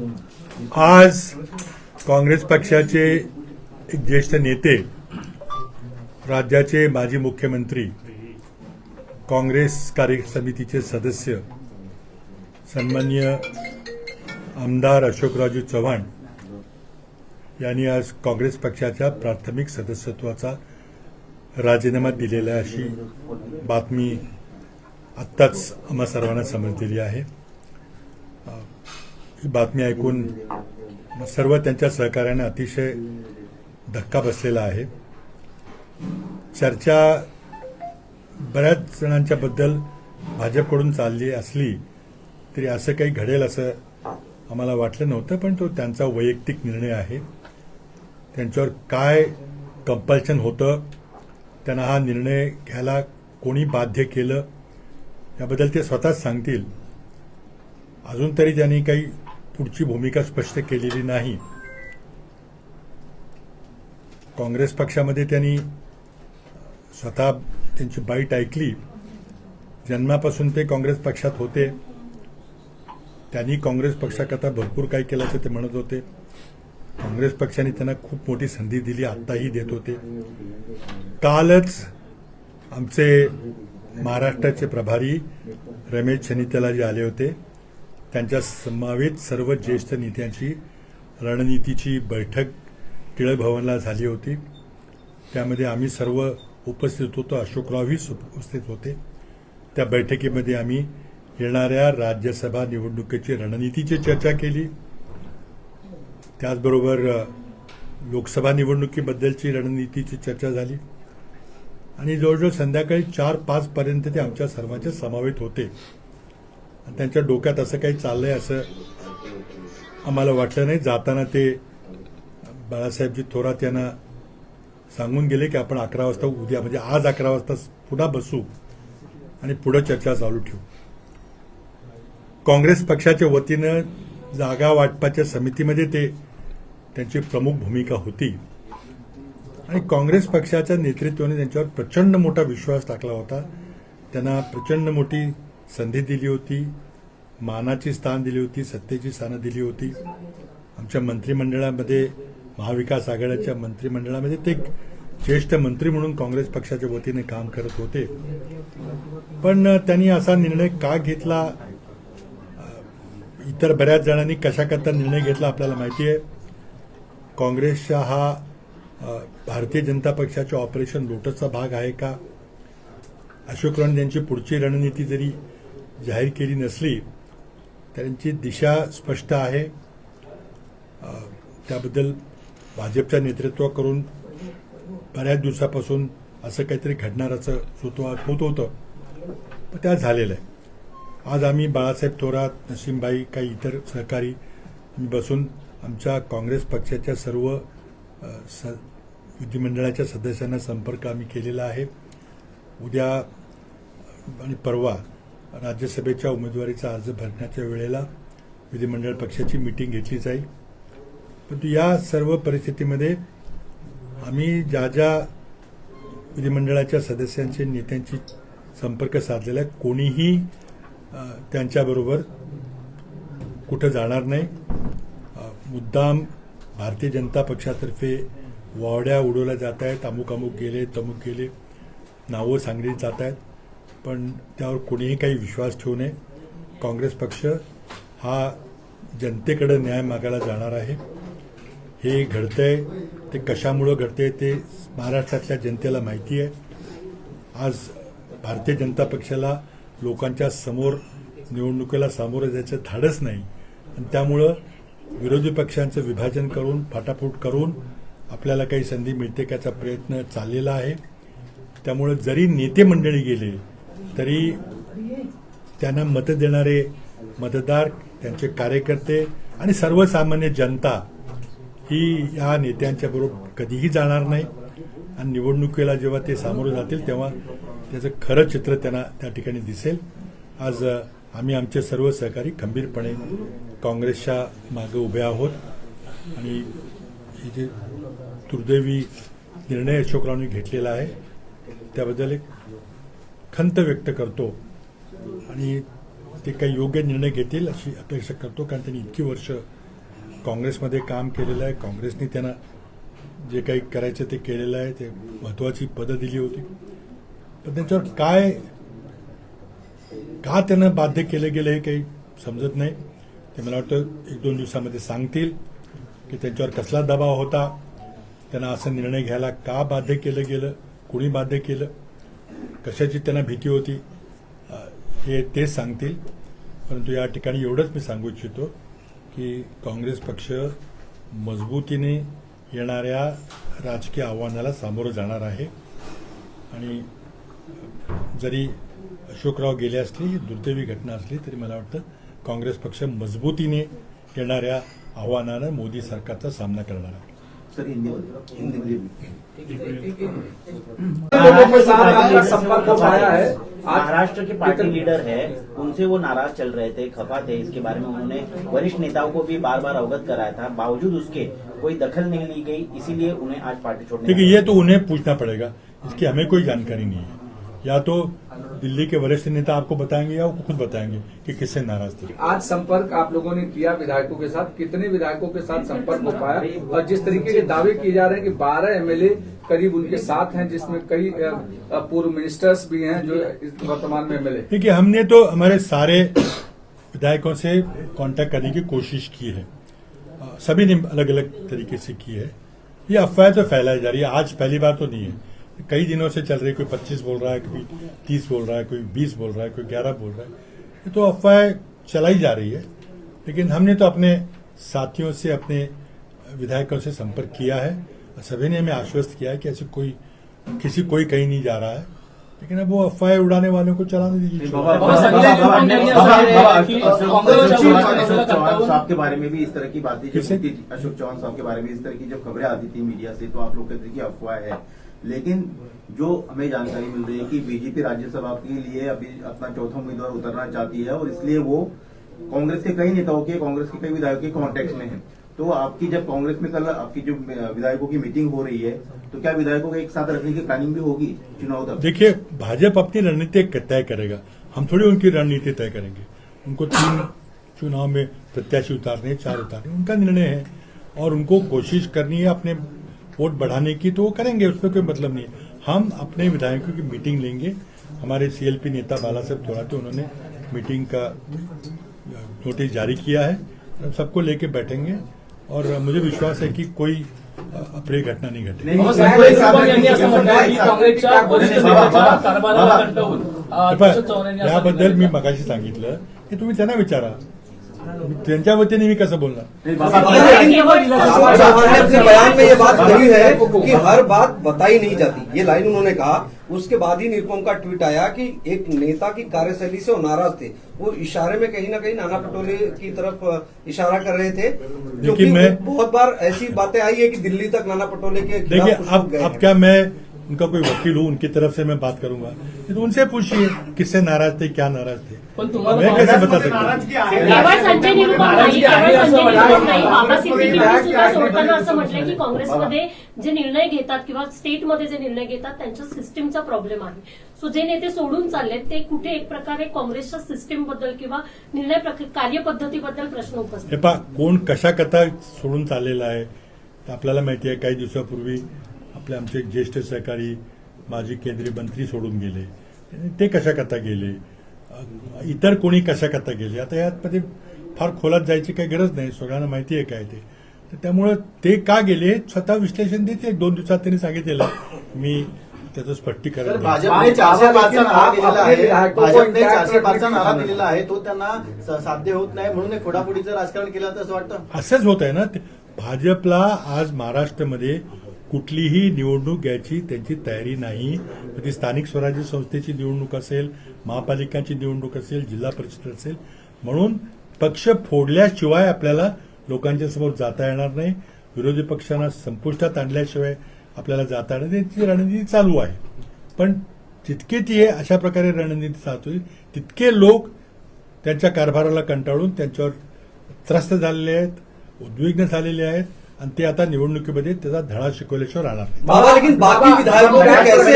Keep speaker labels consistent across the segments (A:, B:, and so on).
A: आज काँग्रेस पक्षाचे एक ज्येष्ठ नेते राज्याचे माजी मुख्यमंत्री काँग्रेस कार्य समितीचे सदस्य सन्माननीय आमदार अशोकराजू चव्हाण यांनी आज काँग्रेस पक्षाच्या प्राथमिक सदस्यत्वाचा राजीनामा दिलेला आहे अशी बातमी आत्ताच आम्हा सर्वांना समजलेली आहे. ही बातमी ऐकून सर्व त्यांच्या सहकार्याने अतिशय धक्का बसलेला आहे. चर्चा बऱ्याच जणांच्या बद्दल भाजपकडून चालली असली तरी असं काही घडेल असं आम्हाला वाटलं नव्हतं पण तो त्यांचा वैयक्तिक निर्णय आहे. त्यांच्यावर काय कंपल्शन होतं त्यांना हा निर्णय घ्यायला कोणी बाध्य केलं याबद्दल ते स्वतःच सांगतील. अजून तरी त्यांनी काही पुढची भूमिका स्पष्ट केलेली नाही. काँग्रेस पक्षामध्ये त्यांनी स्वतः त्यांची बाईट ऐकली. जन्मापासून ते काँग्रेस पक्षात होते. त्यांनी काँग्रेस पक्षाकरता भरपूर काही केल्याचं ते म्हणत होते. काँग्रेस पक्षाने त्यांना खूप मोठी संधी दिली आत्ताही देत होते. कालच आमचे महाराष्ट्राचे प्रभारी रमेश छनितलाजी आले होते. त्यांच्या समावेत सर्व ज्येष्ठ नेत्यांची रणनीतीची बैठक टिळक भवनला झाली होती. त्यामध्ये आम्ही सर्व उपस्थित होतो. अशोकरावही उपस्थित होते. त्या बैठकीमध्ये आम्ही येणाऱ्या राज्यसभा निवडणुकीची रणनीतीची चर्चा केली. त्याचबरोबर लोकसभा निवडणुकीबद्दलची रणनीतीची चर्चा झाली. आणि जवळजवळ संध्याकाळी चार पाचपर्यंत ते आमच्या सर्वांचे समावेत होते. त्यांच्या डोक्यात असं काही चाललंय असं आम्हाला वाटलं नाही. जाताना ते बाळासाहेबजी थोरात यांना सांगून गेले की आपण अकरा वाजता उद्या म्हणजे आज अकरा वाजता पुन्हा बसू आणि पुढं चर्चा चालू ठेवू. काँग्रेस पक्षाच्या वतीनं जागा वाटपाच्या समितीमध्ये ते त्यांची प्रमुख भूमिका होती. आणि काँग्रेस पक्षाच्या नेतृत्वाने त्यांच्यावर प्रचंड मोठा विश्वास टाकला होता. त्यांना प्रचंड मोठी संधी दिली होती मानाची स्थान दिली होती सत्तेची स्थानं दिली होती. आमच्या मंत्रिमंडळामध्ये महाविकास आघाडीच्या मंत्रिमंडळामध्ये ते एक ज्येष्ठ मंत्री म्हणून काँग्रेस पक्षाच्या वतीने काम करत होते. पण त्यांनी असा निर्णय का घेतला? इतर बऱ्याच जणांनी कशाकरता निर्णय घेतला आपल्याला माहिती आहे. काँग्रेसचा हा भारतीय जनता पक्षाच्या ऑपरेशन लोटसचा भाग आहे का? अशोक यांची पुढची रणनीती जरी जाहीर केली नसली त्यांची दिशा स्पष्ट आहे. त्याबद्दल भाजपच्या नेतृत्वाकडून बऱ्याच दिवसापासून असं काहीतरी घडणाराचं सुतवा होत होतं. पण त्या झालेलं आहे. आज आम्ही बाळासाहेब थोरात नसीमबाई काही इतर सहकारी बसून आमच्या काँग्रेस पक्षाच्या सर्व स विधिमंडळाच्या सदस्यांना संपर्क आम्ही केलेला आहे. उद्या आणि परवा राज्यसभेच्या उमेदवारीचा अर्ज भरण्याच्या वेळेला विधिमंडळ पक्षाची मिटिंग घेतली जाईल. परंतु या सर्व परिस्थितीमध्ये आम्ही ज्या ज्या विधिमंडळाच्या सदस्यांचे नेत्यांची संपर्क साधलेला आहे कोणीही त्यांच्याबरोबर कुठं जाणार नाही. मुद्दाम भारतीय जनता पक्षातर्फे वावड्या उडवल्या जात आहेत. अमुक अमुक गेले तमुक गेले नावं सांगली जात आहेत. पण त्यावर कोणीही काही विश्वास ठेवू नये. काँग्रेस पक्ष हा जनतेकडे न्याय मागायला जाणार आहे. हे घडतंय ते कशामुळं घडतंय ते महाराष्ट्रातल्या जनतेला माहिती आहे. आज भारतीय जनता पक्षाला लोकांच्या समोर निवडणुकीला सामोरं जायचं धाडस नाही. आणि त्यामुळं विरोधी पक्षांचं विभाजन करून फाटाफूट करून आपल्याला काही संधी मिळते का याचा प्रयत्न चाललेला आहे. त्यामुळं जरी नेते मंडळी गेले तरी त्यांना मतं देणारे मतदार त्यांचे कार्यकर्ते आणि सर्वसामान्य जनता ही या नेत्यांच्या बरोबर कधीही जाणार नाही. आणि निवडणुकीला जेव्हा ते सामोरं जातील तेव्हा त्याचं खरं चित्र त्यांना त्या ठिकाणी दिसेल. आज आम्ही आमचे सर्व सहकारी खंबीरपणे काँग्रेसच्या मागे उभे आहोत. आणि हे जे दुर्दैवी निर्णय अशोकरावांनी घेतलेला आहे त्याबद्दल एक खंत व्यक्त करतो. आणि ते काही योग्य निर्णय घेतील अशी अपेक्षा करतो कारण त्यांनी इतकी वर्ष काँग्रेसमध्ये काम केलेलं आहे. काँग्रेसने त्यांना जे काही करायचं ते केलेलं आहे. ते महत्वाची पदं दिली होती. पण त्यांच्यावर काय का त्यांना बाध्य केलं गेलं हे काही समजत नाही. ते मला वाटतं एक दोन दिवसामध्ये सांगतील की त्यांच्यावर कसला दबाव होता. त्यांना असा निर्णय घ्यायला का बाध्य केलं गेलं? कुणी बाध्य केलं? कशाची त्यांना भीती होती? हे तेच सांगतील. परंतु या ठिकाणी एवढंच मी सांगू इच्छितो की काँग्रेस पक्ष मजबूतीने येणाऱ्या राजकीय आव्हानाला सामोरं जाणार आहे. आणि जरी अशोकराव गेले असले ही दुर्दैवी घटना असली तरी मला वाटतं काँग्रेस पक्ष मजबूतीने येणाऱ्या आव्हानानं मोदी सरकारचा सामना करणार आहे.
B: सर हिंदी में
C: संपर्क हो पाया है।
B: महाराष्ट्र के पार्टी लीडर है उनसे वो नाराज़ चल रहे थे खफा थे इसके बारे में उन्होंने वरिष्ठ नेताओं को भी बार बार अवगत कराया था। बावजूद उसके कोई दखल नहीं ली गई इसीलिए उन्हें आज पार्टी छोड़ने
A: देखिए ये तो उन्हें पूछना पड़ेगा इसकी हमें कोई जानकारी नहीं है। या तो दिल्ली के वरिष्ठ नेता आपको बताएँगे या वो खुद बताएँगे कि किससे नाराज़ थे?
C: आज संपर्क आप लोगों ने किया विधायकों के साथ कितने विधायकों के साथ संपर्क हो पाया और जिस तरीके के दावे किए जा रहे हैं कि 12 एमएलए करीब उनके साथ हैं जिसमें कई पूर्व मिनिस्टर्स भी हैं जो इस वर्तमान में एमएलए
A: देखिए हमने तो हमारे सारे विधायकों से कांटेक्ट करने की कोशिश की है। सभी ने अलग अलग तरीके से की है। ये अफवाह तो फैलाई जा रही है। आज पहली बार तो नहीं है। कई दिनों से चल रही है कोई पच्चीस बोल रहा है कोई तीस बोल रहा है कोई बीस बोल रहा है कोई ग्यारह बोल रहा है ये तो अफवाह चलाई जा रही है लेकिन हमने तो अपने साथियों से अपने विधायकों से संपर्क किया है और सभी ने हमें आश्वस्त किया है कि ऐसे कोई किसी कोई कहीं नहीं जा रहा है लेकिन अब वो अफवाहें उड़ाने वालों को चलाने दीजिए
D: है
B: साहब के बारे में भी इस तरह की बातें अशोक चौहान साहब के बारे में इस तरह की जब खबरें आती थी मीडिया से तो आप लोग कहते कि अफवाह है लेकिन जो हमें जानकारी मिल रही है कि बीजेपी राज्यसभा के लिए अभी अपना चौथा उम्मीदवार उतरना चाहती है और इसलिए वो कांग्रेस के कई नेताओं के, कांग्रेस के कई विधायकों के कॉन्टेक्ट में है। तो आपकी जब कांग्रेस में कल आपकी जो विधायकों की मीटिंग हो रही है तो क्या विधायकों को एक साथ रखने की प्लानिंग भी होगी चुनाव तक?
A: देखिए, भाजपा अपनी रणनीति तय करेगा। हम थोड़ी उनकी रणनीति तय करेंगे। उनको तीन चुनाव में प्रत्याशी उतारने चार उतारने उनका निर्णय है और उनको कोशिश करनी है अपने वोट बढ़ाने की तो वो करेंगे उसमें कोई मतलब नहीं हम अपने विधायकों की मीटिंग लेंगे। हमारे सीएलपी नेता बाला साहब थोड़ाते उन्होंने मीटिंग का नोटिस जारी किया है। हम सबको लेके बैठेंगे और मुझे विश्वास है कि कोई अप्रिय घटना नहीं घटेल याबद्दल मी मगाशी सांगितलं की तुम्ही त्यांना विचारा। त्यांच्या वतीने मी कसं बोलणार
E: बयान में ये बात कही है कि हर बात बताई नहीं जाती ये लाइन उन्होंने कहा उसके बाद ही निरुपम का ट्वीट आया कि एक नेता की कार्यशैली से वो नाराज़ थे वो इशारे में कहीं ना कहीं नाना पटोले की तरफ़ इशारा कर रहे थे क्योंकि
A: मैं-
E: बहुत बार ऐसी बातें आई है कि दिल्ली तक नाना पटोले के
A: देखिए अब
E: हैं।
A: क्या मैं उनका कोई वकील हूँ उनकी तरफ से मैं बात करूंगा। तो उनसे पूछिए किससे नाराज थे क्या नाराज थे?
D: पण तुम्हाला
A: मैं कैसे
D: काँग्रेस-
A: बता सकता हूँ?
F: जे निर्णय घेतात किंवा स्टेटमध्ये जे निर्णय घेतात त्यांच्या सिस्टीमचा प्रॉब्लेम आहे. सो जे नेते सोडून चाललेत ते कुठे एक प्रकारे काँग्रेसच्या सिस्टीमबद्दल किंवा निर्णय कार्यपद्धतीबद्दल प्रश्न उपस्थित
A: कोण कशा कथा सोडून चाललेला आहे आपल्याला माहिती आहे काही दिवसापूर्वी आपले आमचे ज्येष्ठ सहकारी माजी केंद्रीय मंत्री सोडून गेले. ते कशा कथा गेले इतर कोणी कशा कथा गेले आता यामध्ये फार खोलात जायची काही गरज नाही. सगळ्यांना माहिती आहे काय ते. तर त्यामुळं ते का गेले? स्वतः विश्लेषण देते. एक दोन दिवसात त्यांनी सांगितलेलं. मी त्याचं स्पष्टीकरण.
G: भाजपने चारशे पाचचा नारा दिलेला आहे. तो त्यांना साध्य होत नाही म्हणून फोडाफोडीचं राजकारण केलं तर असं वाटतं?
A: असंच होत आहे ना. ते- भाजपला आज महाराष्ट्रामध्ये कुठलीही निवडणूक घ्यायची त्यांची तयारी नाही. ती स्थानिक स्वराज्य संस्थेची निवडणूक असेल महापालिकांची निवडणूक असेल जिल्हा परिषद असेल. म्हणून पक्ष फोडल्याशिवाय आपल्याला लोकांच्या समोर जाता येणार नाही. विरोधी पक्षांना संपुष्टात आणल्याशिवाय आपल्याला जाता येणार नाही. ती रणनीती चालू आहे. पण जितके ती आहे अशा प्रकारे रणनीती चालू आहे, तितके लोक त्यांच्या कारभाराला कंटाळून त्यांच्यावर त्रस्त झालेले आहेत उद्विग्न झालेले आहेत. आणि ते आता निवडणुकीमध्ये त्याचा धडा शिकवल्याशिवाय राहणार नाही.
E: बाबा लेकिन बाकी विधायकों को कैसे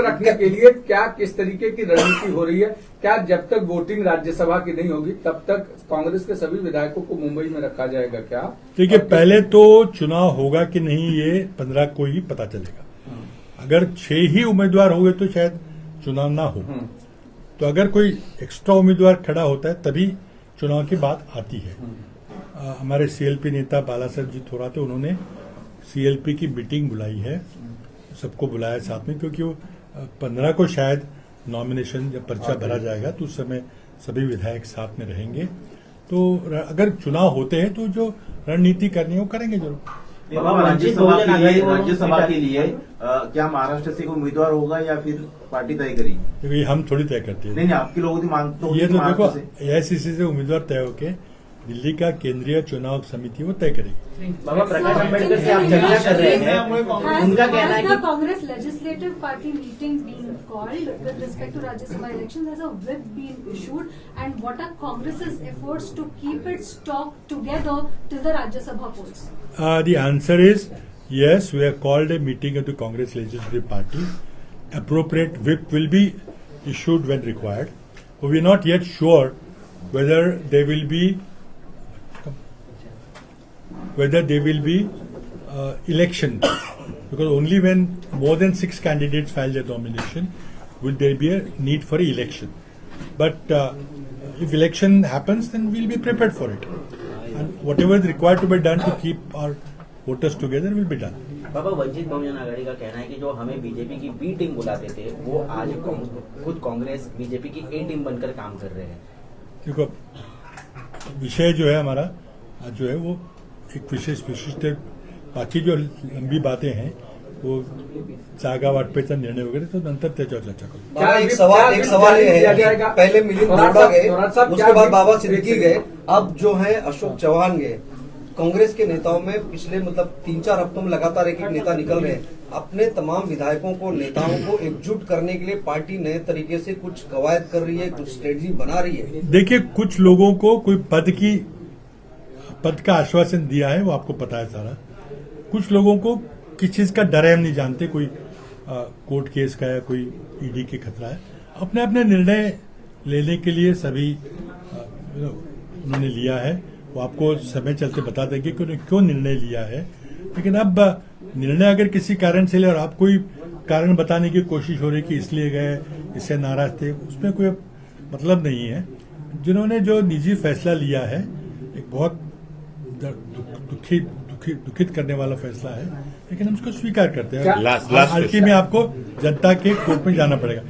C: रखने के लिए क्या किस तरीके की रणनीति हो रही है? क्या जब तक वोटिंग राज्यसभा की नहीं होगी तब तक कांग्रेस के सभी विधायकों को मुंबई में रखा जाएगा क्या?
A: देखिए पहले तो चुनाव होगा कि नहीं ये पंद्रह को ही पता चलेगा। अगर छह ही उम्मीदवार हुए तो शायद चुनाव ना हो।
C: हम्म,
A: तो अगर कोई एक्स्ट्रा उम्मीदवार खड़ा होता है तभी चुनाव की बात आती है। अ, हमारे सीएलपी नेता बाला साहब जी थोड़ा थे उन्होंने सीएलपी की मीटिंग बुलाई है। सबको बुलाया साथ में क्योंकि वो पंद्रह को शायद नॉमिनेशन जब पर्चा भरा जाएगा तो उस समय सभी विधायक साथ में रहेंगे। तो अगर चुनाव होते हैं तो जो रणनीति करनी है वो करेंगे ज़रूर।
B: बाबा राज्यसभा के लिए राज्यसभा के लिए क्या महाराष्ट्र से कोई उम्मीदवार होगा या फिर पार्टी तय करेगी?
A: क्योंकि हम थोड़ी तय करते हैं।
B: नहीं नहीं आपकी लोगों की मांग तो
A: ये तो देखो एआईसीसी से उम्मीदवार तय होके दिल्ली का केंद्रीय चुनाव समिति वो तय करेगी
G: बाबा प्रकाश अम्बेडकर से आप चर्चा कर रहे हैं उनका कहना है कि
D: legislative party meeting been called with respect to Rajya Sabha elections? Has a whip been issued? And what are Congress's efforts to keep its stock together till the Rajya Sabha polls?
A: Uh, the answer is yes, we have called a meeting of the Congress Legislative Party. Appropriate whip will be issued when required. We are not yet sure whether there will be whether there will be uh, election because only when more than six candidates file their nomination will there be a need for election. But uh, if election happens, then we'll be prepared for it. And whatever is required to be done to keep our voters together will be done.
H: बाबा वंचित बहुजन आघाड़ी का कहना है कि जो हमें BJP की बी team बुलाते थे वो आज खुद कांग्रेस बीजेपी की ए टीम बनकर काम कर रहे हैं
A: देखो विषय जो है हमारा जो है वो एक विशेष विशिष्ट बाकी जो लंबी बातें हैं वो जागा वाटपेचा निर्णय वगैरह तो नंतर त्याच्यावर चर्चा करू।
E: एक सवाल एक सवाल ये है? पहले मिलिंद
C: थोड़ा
E: गए उसके बाद बाबा सिद्दीकी गए अब जो है अशोक चौहान गए। कांग्रेस के नेताओं में पिछले मतलब तीन चार हफ्तों में लगातार एक एक नेता निकल रहे हैं। अपने तमाम विधायकों को नेताओं को एकजुट करने के लिए पार्टी नए तरीके से कुछ कवायद कर रही है कुछ स्ट्रेटजी बना रही है।
A: देखिए कुछ लोगों को कोई पद की पद का आश्वासन दिया है वो आपको पता है सारा। कुछ लोगों को किस चीज़ का डर है हम नहीं जानते कोई आ, कोर्ट केस का या कोई ईडी के खतरा है। अपने अपने निर्णय लेने के लिए सभी उन्होंने लिया है। वो आपको समय चलते बता देंगे कि उन्होंने क्यों निर्णय लिया है। लेकिन अब निर्णय अगर किसी कारण से ले और आप कोई कारण बताने की कोशिश हो रही कि इसलिए गए इससे नाराज़ थे उसमें कोई मतलब नहीं है। जिन्होंने जो निजी फैसला लिया है एक बहुत दुख- दुखी दुखी दुखित करने वाला फैसला है लेकिन हम उसको स्वीकार करते हैं। हल्की में आपको जनता के कोर्ट में जाना पड़ेगा।